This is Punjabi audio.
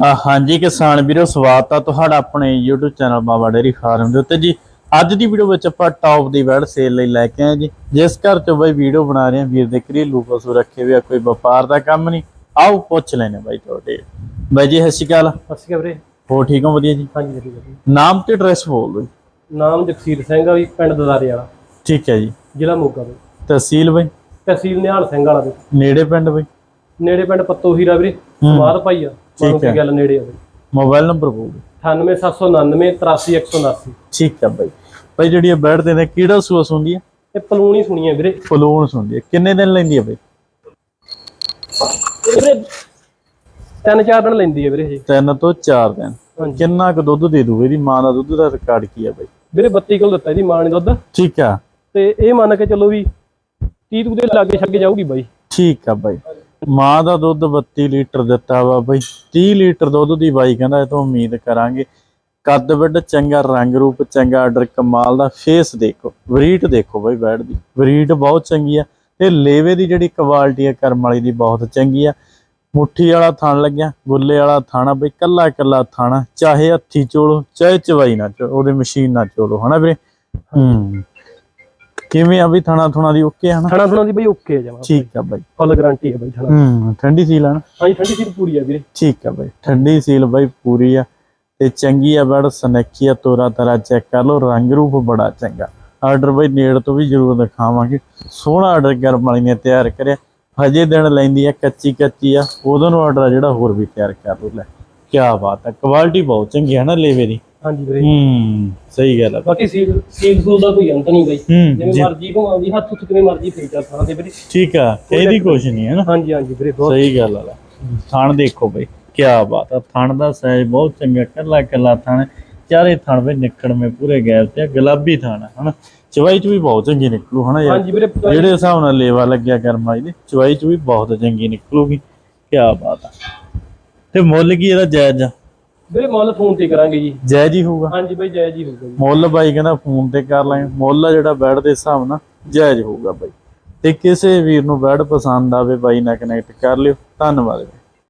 ਹਾਂਜੀ ਕਿਸਾਨ ਵੀਰੋ ਸਵਾਗਤ ਆ ਤੁਹਾਡਾ ਆਪਣੇ YouTube channel Baba dairy farm ਦੇ ਉੱਤੇ ਜੀ। ਅੱਜ ਦੀ ਵੀਡੀਓ ਵਿੱਚ ਆਪਾਂ ਟੌਪ ਦੀ ਵੈਡ ਸੇਲ ਲਈ ਲੈ ਕੇ ਆਏ ਜੀ। ਜਿਸ ਘਰ ਚੋਂ ਬਈ ਵੀਡੀਓ ਬਣਾ ਰਹੇ ਆ ਵੀਰ ਦੇ ਘਰੇਲੂ ਪਸ਼ੂ ਰੱਖੇ ਹੋਏ ਆ ਕੋਈ ਵਪਾਰ ਦਾ ਕੰਮ ਨਹੀਂ। ਆਓ ਪੁੱਛ ਲੈਣੇ ਬਾਈ ਤੁਹਾਡੇ। ਬਾਈ ਜੀ ਸਤਿ ਸ਼੍ਰੀ ਅਕਾਲ। ਸਤਿ ਸ਼੍ਰੀ ਅਕਾਲ ਵੀਰੇ। ਹੋ ਠੀਕ ਹੋ? ਵਧੀਆ ਜੀ। ਹਾਂਜੀ ਵਧੀਆ ਨਾਮ ਤੇ ਐਡਰੈਸ ਬੋਲ ਦਿਓ। ਨਾਮ ਜਗਸੀਰ ਸਿੰਘ ਆ ਵੀ ਪਿੰਡ ਦਦਾਰੇ ਵਾਲਾ। ਠੀਕ ਹੈ ਜੀ। ਜ਼ਿਲ੍ਹਾ ਮੋਗਾ ਬਈ। ਤਹਿਸੀਲ ਬਈ? ਤਹਿਸੀਲ ਨਿਹਾਲ ਸਿੰਘ ਵਾਲਾ ਵੀ ਨੇੜੇ ਪਿੰਡ ਬਈ? ਨੇੜੇ ਪਿੰਡ ਪੱਤੋ ਹੀਰਾ ਵੀਰੇ। ਸਮਾਦ ਭਾਈ ਆ। ਮਾਨੂੰ ਹੈ। ਗੱਲ ਨੇੜੇ ਆ। ਬਈ ਮੋਬਾਈਲ ਨੰਬਰ ਬੋਲ ਦਿਓ। 98799 83179 ਠੀਕ ਹੈ ਬਾਈ। ਬਾਈ ਜਿਹੜੀ ਇਹ ਬੈਡ ਦੇ ਨੇ ਕਿਹੜਾ ਸੂਸ ਹੁੰਦੀ ਹੈ? ਇਹ ਪਲੂਣੀ ਸੁਣੀ ਹੈ ਵੀਰੇ। ਫਲੂਨਸ ਹੁੰਦੀ ਹੈ। ਕਿੰਨੇ ਦਿਨ ਲੈਂਦੀ ਹੈ ਬਾਈ? ਵੀਰੇ ਤਿੰਨ ਚਾਰ ਦਿਨ ਲੈਂਦੀ ਹੈ ਵੀਰੇ ਜੀ ਤਿੰਨ ਤੋਂ ਚਾਰ ਦਿਨ। ਕਿੰਨਾ ਕੁ ਦੁੱਧ ਦੇ ਦੂਗੀ? ਇਹਦੀ ਮਾਂ ਦਾ ਦੁੱਧ ਦਾ ਰਿਕਾਰਡ ਕੀ ਹੈ ਬਾਈ? ਵੀਰੇ 32 ਕਿਲੋ ਦਿੱਤਾ ਇਹਦੀ ਮਾਂ ਨੇ ਦੁੱਧ। ਠੀਕ ਆ ਤੇ ਇਹ ਮੰਨ ਕੇ ਚੱਲੋ ਵੀ 30 ਕੁ ਦੇ ਲਾਗੇ ਛੱਗੇ ਜਾਊਗੀ ਬਾਈ। ਠੀਕ ਆ ਬਾਈ। ਮਾਂ ਦਾ ਦੁੱਧ 32 ਲੀਟਰ ਦਿੱਤਾ ਵਾ ਬਈ। 30 ਲੀਟਰ ਦੁੱਧ ਦੀ ਬਾਈ ਕਹਿੰਦਾ, ਇਹ ਤੋਂ ਉਮੀਦ ਕਰਾਂਗੇ। ਕੱਦ ਵੱਡ ਚੰਗਾ ਰੰਗ ਰੂਪ, ਚੰਗਾ ਆਰਡਰ ਕਮਾਲ ਦਾ। ਫੇਸ ਦੇਖੋ, ਵਰੀਟ ਦੇਖੋ ਬਾਈ ਬੈਡ ਦੀ। ਵਰੀਟ ਬਹੁਤ ਚੰਗੀ ਆ ਤੇ ਲੇਵੇ ਦੀ ਜਿਹੜੀ ਕੁਆਲਿਟੀ ਆ, ਕਰਮ ਵਾਲੀ ਦੀ ਬਹੁਤ ਚੰਗੀ ਆ। ਮੁੱਠੀ ਵਾਲਾ ਥਣ ਲੱਗਿਆ, ਗੁੱਲੇ ਵਾਲਾ ਥਾਣਾ ਬਈ, ਕੱਲਾ ਕੱਲਾ ਥਾਣਾ ਚਾਹੇ ਹੱਥੀ ਚੋਲੋ, ਚਾਹੇ ਚਵਾਈ ਨਾ ਚੋ ਉਹਦੇ ਮਸ਼ੀਨ ਨਾ ਚੋਲੋ, ਹਨਾ ਵੀਰੇ? ਹੂੰ। ਕਿਵੇਂ ਆ ਵੀ ਥਾਣਾ ਥੁਣਾ ਦੀ ਓਕੇ ਹਨਾ ਖਾਣਾ ਖੁਣਾ ਦੀ ਬਾਈ ਓਕੇ ਜਮਾ ਠੀਕ ਆ ਬਾਈ। ਫੁੱਲ ਗਾਰੰਟੀ ਹੈ ਬਾਈ ਖਾਣਾ ਹੂੰ ਠੰਡੀ ਸੀਲ ਆ ਨਾ? ਹਾਂਜੀ ਠੰਡੀ ਸੀਲ ਪੂਰੀ ਆ ਵੀਰੇ। ਠੀਕ ਆ ਬਾਈ ਠੰਡੀ ਸੀਲ ਬਾਈ ਪੂਰੀ ਆ। ਤੇ ਚੰਗੀ ਆ ਬੜ ਸਨੱਖੀ ਆ ਤੋਰਾ ਤਰਾ ਚੈੱਕ ਕਰ ਲਓ ਰੰਗ ਰੂਪ ਬੜਾ ਚੰਗਾ। ਆਰਡਰ ਬਾਈ ਨੇੜ ਤੋਂ ਵੀ ਜ਼ਰੂਰ ਦਿਖਾਵਾਂਗੇ। ਸੋਹਣਾ ਆਰਡਰ ਗਰਮ ਵਾਲੀ ਨੇ ਤਿਆਰ ਕਰਿਆ। ਹਜੇ ਦਿਨ ਲੈਂਦੀ ਆ ਕੱਚੀ ਕੱਚੀ ਆ। ਉਦੋਂ ਨੂੰ ਆਰਡਰ ਜਿਹੜਾ ਹੋਰ ਵੀ ਤਿਆਰ ਕਰ ਲਓ ਲੈ। ਕੀ ਬਾਤ ਆ ਕੁਆਲਿਟੀ ਬਹੁਤ ਚੰਗੀ ਹੈ ਨਾ ਲੇਵੇ ਦੀ। ਹਾਂਜੀ ਵੀਰੇ। ਹੂੰ ਸਹੀ ਗੱਲ ਆ। ਬਾਕੀ ਸੀਲ ਸੀਲ ਸੂਲ ਦਾ ਕੋਈ ਅੰਤ ਨਹੀਂ ਬਾਈ। ਹੂੰ ਜਿਵੇਂ ਜੀ, ਮਰਜ਼ੀ ਘੁਮਾਉਂਦੀ ਹੱਥ ਉੱਤੇ ਕਿਵੇਂ ਮਰਜ਼ੀ ਫੇਚਾ ਥਾਂ ਦੇ ਵੀਰੇ। ਠੀਕ ਆ ਇਹਦੀ ਕੁਛ ਨਹੀਂ। ਹੈ ਨਾ। ਹਾਂਜੀ ਹਾਂਜੀ ਵੀਰੇ ਬਹੁਤ ਸਹੀ ਗੱਲ ਆ। ਥਣ ਦੇਖੋ ਬਈ ਕੀ ਬਾਤ ਆ। ਥਣ ਦਾ ਸਾਈਜ਼ ਬਹੁਤ ਚੰਗਾ ਕੱਲਾ ਕੱਲਾ ਥਣ। ਚਾਰੇ ਥਣ ਵਿੱਚ ਨਿਕਲਵੇਂ ਪੂਰੇ ਗੈਪ ਤੇ ਆ, ਗੁਲਾਬੀ ਥਣ ਆ, ਹਨਾ। ਚਵਾਈ ਚ ਵੀ ਬਹੁਤ ਚੰਗੀ ਨਿਕਲੂ ਹਨਾ ਯਾਰ। ਹਾਂਜੀ ਵੀਰੇ ਜਿਹੜੇ ਹਿਸਾਬ ਨਾਲ ਲੇਵਾ ਲੱਗਿਆ ਕਰਮਾਈ ਦੇ ਚਵਾਈ ਚ ਵੀ ਬਹੁਤ ਚੰਗੀ ਨਿਕਲੂਗੀ। ਕੀ ਬਾਤ ਆ। ਤੇ ਮੁੱਲ ਕੀ ਇਹਦਾ ਜਾਇਜ਼ ਆ? ਵੀਰੇ ਮੁੱਲ ਫੋਨ ਤੇ ਕਰਾਂਗੇ ਜੀ। ਜਾਇਜ਼ ਹੀ ਹੋਊਗਾ। ਹਾਂਜੀ ਬਾਈ ਜੈ ਜੀ ਹੋਊਗਾ ਜੀ। ਮੁੱਲ ਬਾਈ ਕਹਿੰਦਾ ਫੋਨ ਤੇ ਕਰ ਲਾਂਗੇ। ਮੁੱਲ ਆ ਜਿਹੜਾ ਬੈਡ ਦੇ ਹਿਸਾਬ ਨਾਲ ਜਾਇਜ਼ ਹੋਊਗਾ ਬਾਈ। ਤੇ ਕਿਸੇ ਵੀਰ ਨੂੰ ਬੈਡ ਪਸੰਦ ਆਵੇ ਬਾਈ ਨਾਲ ਕਨੈਕਟ ਕਰ ਲਿਓ। ਧੰਨਵਾਦ